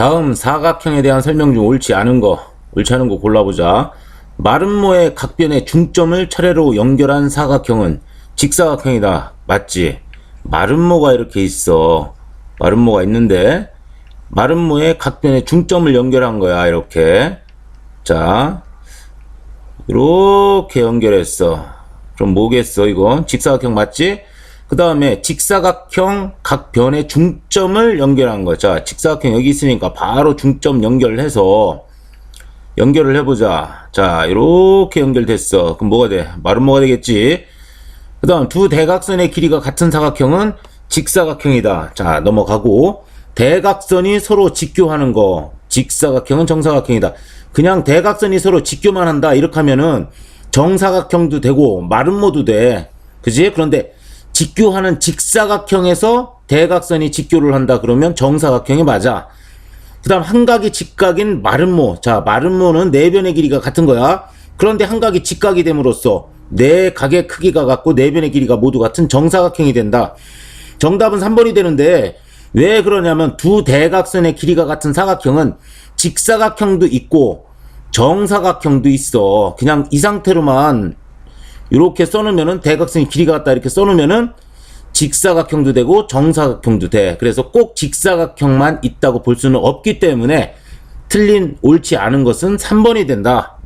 다음 사각형에 대한 설명 중 옳지 않은 거, 옳지 않은 거 골라보자. 마름모의 각변의 중점을 차례로 연결한 사각형은 직사각형이다. 맞지? 마름모가 이렇게 있어. 마름모가 있는데, 마름모의 각변의 중점을 연결한 거야, 이렇게. 자, 이렇게 연결했어. 그럼 뭐겠어, 이건? 직사각형 맞지? 그 다음에 직사각형 각 변의 중점을 연결한 거. 자, 직사각형 여기 있으니까 바로 중점 연결해서 연결을 해보자. 자, 이렇게 연결됐어. 그럼 뭐가 돼? 마름모가 되겠지? 그 다음 두 대각선의 길이가 같은 사각형은 직사각형이다. 자, 넘어가고 대각선이 서로 직교하는 거. 직사각형은 정사각형이다. 그냥 대각선이 서로 직교만 한다. 이렇게 하면은 정사각형도 되고 마름모도 돼. 그지? 그런데 직교하는 직사각형에서 대각선이 직교를 한다. 그러면 정사각형이 맞아. 그 다음 한각이 직각인 마름모. 자, 마름모는 네 변의 길이가 같은 거야. 그런데 한각이 직각이 됨으로써 네 각의 크기가 같고 네 변의 길이가 모두 같은 정사각형이 된다. 정답은 3번이 되는데 왜 그러냐면 두 대각선의 길이가 같은 사각형은 직사각형도 있고 정사각형도 있어. 그냥 이 상태로만 이렇게 써놓으면은 대각선이 길이가 같다 이렇게 써놓으면은 직사각형도 되고 정사각형도 돼. 그래서 꼭 직사각형만 있다고 볼 수는 없기 때문에 틀린 옳지 않은 것은 3번이 된다.